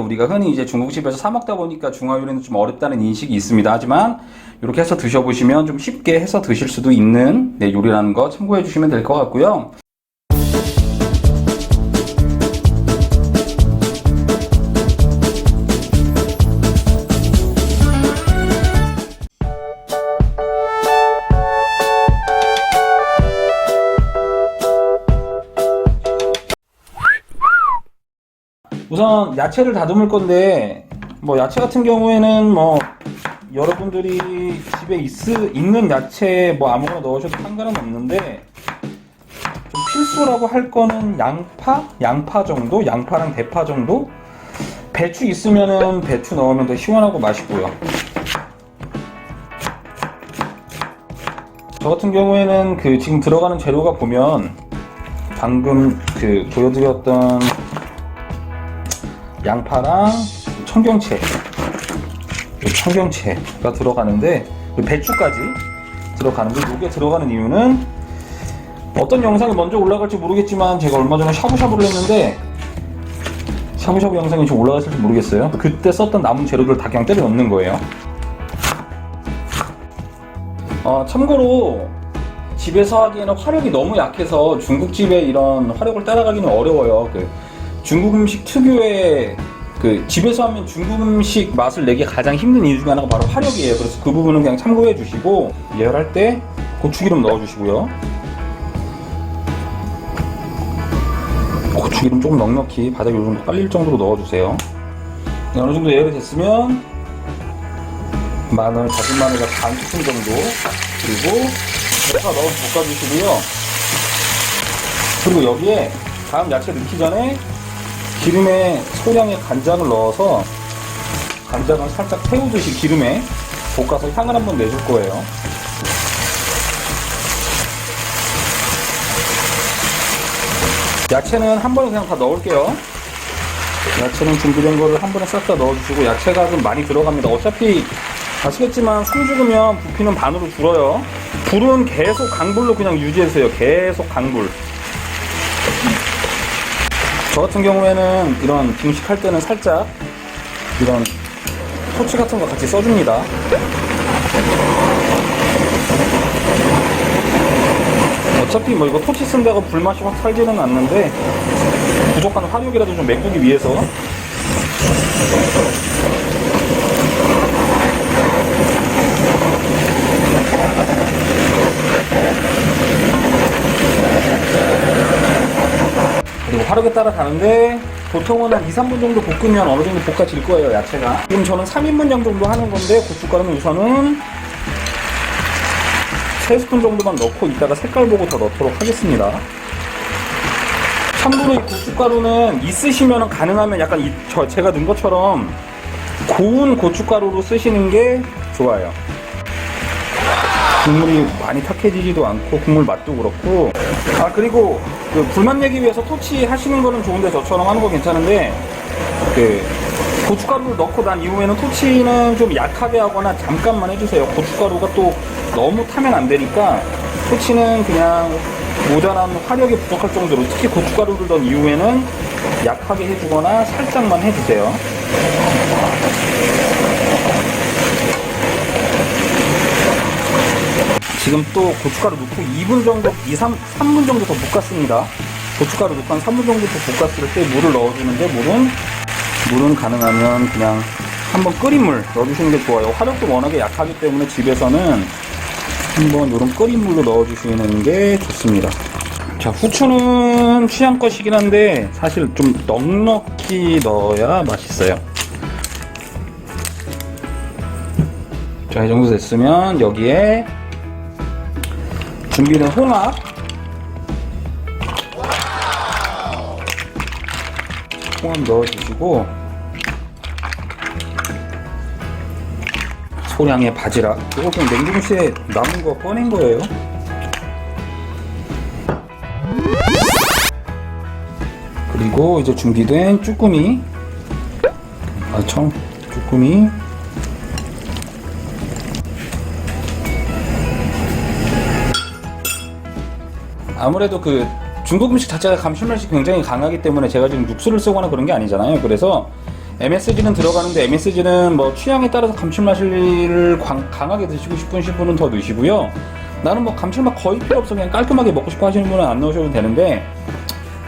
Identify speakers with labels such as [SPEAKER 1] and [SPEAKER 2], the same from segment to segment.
[SPEAKER 1] 우리가 흔히 이제 중국집에서 사 먹다 보니까 중화 요리는 좀 어렵다는 인식이 있습니다. 하지만 이렇게 해서 드셔보시면 좀 쉽게 해서 드실 수도 있는 네, 요리라는 거 참고해 주시면 될 것 같고요. 우선 야채를 다듬을 건데 뭐 야채 같은 경우에는 뭐 여러분들이 집에 있, 있는 야채 뭐 아무거나 넣으셔도 상관은 없는데 좀 필수라고 할 거는 양파? 양파 정도? 양파랑 대파 정도? 배추 있으면은 배추 넣으면 더 시원하고 맛있고요. 저 같은 경우에는 그 지금 들어가는 재료가 보면 방금 그 보여드렸던 양파랑 청경채. 이 청경채가 들어가는데 그 배추까지 들어가는데 이게 들어가는 이유는 어떤 영상이 먼저 올라갈지 모르겠지만 제가 얼마 전에 샤브샤브를 했는데 샤브샤브 영상이 좀 올라갔을지 모르겠어요. 그때 썼던 남은 재료들 다 그냥 때려 넣는 거예요. 어, 참고로 집에서 하기에는 화력이 너무 약해서 중국집의 이런 화력을 따라가기는 어려워요. 그 중국 음식 특유의 그 집에서 하면 중국 음식 맛을 내기 가장 힘든 이유 중에 하나가 바로 화력이에요. 그래서 그 부분은 그냥 참고해 주시고 예열할 때 고추기름 넣어 주시고요. 고추기름 조금 넉넉히 바닥에 요 정도 깔릴 정도로 넣어 주세요. 네, 어느 정도 예열이 됐으면 마늘, 다진 마늘과 반 스푼 정도 그리고 대파 넣어 볶아 주시고요. 그리고 여기에 다음 야채 넣기 전에 기름에 소량의 간장을 넣어서 간장을 살짝 태우듯이 기름에 볶아서 향을 한번 내줄 거예요. 야채는 한 번에 그냥 다 넣을게요. 야채는 준비된 거를 한 번에 싹 다 넣어주시고 야채가 좀 많이 들어갑니다. 어차피 아시겠지만 숨 죽으면 부피는 반으로 줄어요. 불은 계속 강불로 그냥 유지해주세요. 계속 강불. 저 같은 경우에는 이런 중식할 때는 살짝 이런 토치 같은 거 같이 써줍니다. 어차피 뭐 이거 토치 쓴다고 불맛이 확 살지는 않는데 부족한 화력이라도 좀 메꾸기 위해서 화력에 따라 다른데 보통은 한 2, 3분 정도 볶으면 어느 정도 볶아질 거예요 야채가. 지금 저는 3인분 양 정도 하는 건데 고춧가루는 우선은 3스푼 정도만 넣고 이따가 색깔 보고 더 넣도록 하겠습니다. 참고로 이 고춧가루는 있으시면 가능하면 약간 이, 저 제가 넣은 것처럼 고운 고춧가루로 쓰시는 게 좋아요 국물이 많이 탁해지지도 않고 국물 맛도 그렇고. 아 그리고 그 불맛 내기 위해서 토치 하시는 거는 좋은데 저처럼 하는 거 괜찮은데 그 고춧가루를 넣고 난 이후에는 토치는 좀 약하게 하거나 잠깐만 해주세요. 고춧가루가 또 너무 타면 안 되니까 토치는 그냥 모자란 화력이 부족할 정도로 특히 고춧가루를 넣은 이후에는 약하게 해주거나 살짝만 해주세요 지금 또 고춧가루 넣고 2분 정도, 2, 3, 3분 정도 더 볶았습니다. 고춧가루 넣고 한 3분 정도 더 볶았을 때 물을 넣어주는데 물은, 물은 가능하면 그냥 한번 끓인 물 넣어주시는 게 좋아요. 화력도 워낙에 약하기 때문에 집에서는 한번 이런 끓인 물로 넣어주시는 게 좋습니다. 자, 후추는 취향껏이긴 한데 사실 좀 넉넉히 넣어야 맛있어요. 자, 이 정도 됐으면 여기에 준비된 홍합. 홍합 넣어주시고 소량의 바지락. 이거 그냥 냉동실에 남은 거 꺼낸 거예요. 그리고 이제 준비된 쭈꾸미. 아청 쭈꾸미 아무래도 그 중국 음식 자체가 감칠맛이 굉장히 강하기 때문에 제가 지금 육수를 쓰거나 그런 게 아니잖아요. 그래서 MSG는 들어가는데 MSG는 뭐 취향에 따라서 감칠맛을 광- 강하게 드시고 싶으신 분은 더 넣으시고요. 나는 뭐 감칠맛 거의 필요 없어 그냥 깔끔하게 먹고 싶어 하시는 분은 안 넣으셔도 되는데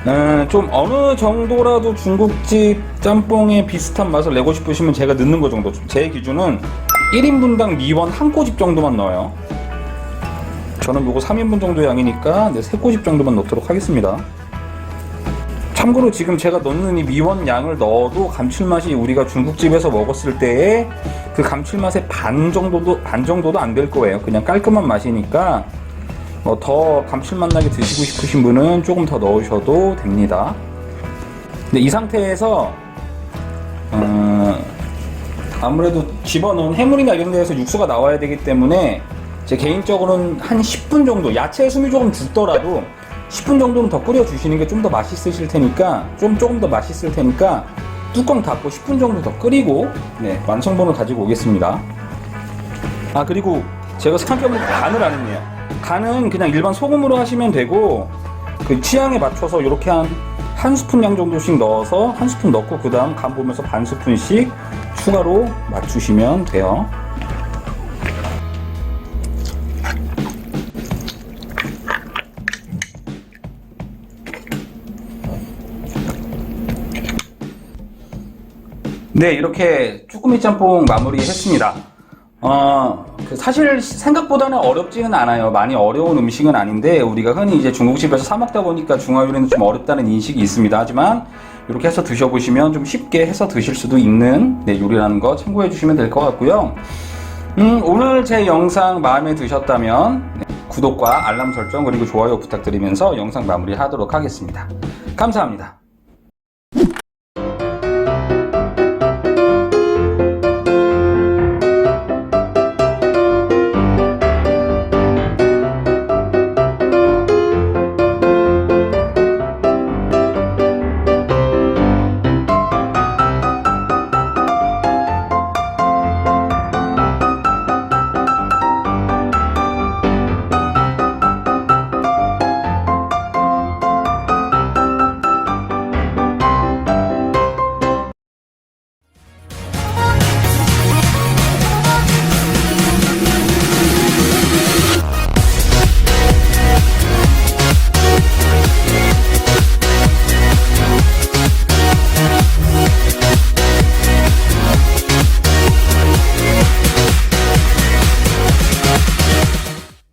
[SPEAKER 1] 음, 좀 어느 정도라도 중국집 짬뽕에 비슷한 맛을 내고 싶으시면 제가 넣는 거 정도. 제 기준은 1인분당 미원 한 꼬집 정도만 넣어요. 저는 요거 3인분 정도 양이니까 네, 3꼬집 정도만 넣도록 하겠습니다. 참고로 지금 제가 넣는 이 미원 양을 넣어도 감칠맛이 우리가 중국집에서 먹었을 때의 그 감칠맛의 반 정도도 반 정도도 안 될 거예요. 그냥 깔끔한 맛이니까 뭐더 감칠맛 나게 드시고 싶으신 분은 조금 더 넣으셔도 됩니다. 근데 이 상태에서 어, 아무래도 집어넣은 해물이나 이런 데에서 육수가 나와야 되기 때문에 제 개인적으로는 한 10분 정도 야채 숨이 조금 죽더라도 10분 정도는 더 끓여 주시는 게 좀 더 맛있으실 테니까 좀 조금 더 맛있을 테니까 뚜껑 닫고 10분 정도 더 끓이고 네, 완성본을 가지고 오겠습니다. 아 그리고 제가 삼겹을 간을 안 했네요. 간은 그냥 일반 소금으로 하시면 되고 그 취향에 맞춰서 이렇게 한 한 스푼 양 정도씩 넣어서 한 스푼 넣고 그 다음 간 보면서 반 스푼씩 추가로 맞추시면 돼요. 네, 이렇게 쭈꾸미 짬뽕 마무리했습니다. 어, 그 사실 생각보다는 어렵지는 않아요. 많이 어려운 음식은 아닌데 우리가 흔히 이제 중국집에서 사 먹다 보니까 중화 요리는 좀 어렵다는 인식이 있습니다. 하지만 이렇게 해서 드셔보시면 좀 쉽게 해서 드실 수도 있는 네, 요리라는 거 참고해 주시면 될 것 같고요. 음, 오늘 제 영상 마음에 드셨다면 네, 구독과 알람 설정 그리고 좋아요 부탁드리면서 영상 마무리하도록 하겠습니다. 감사합니다.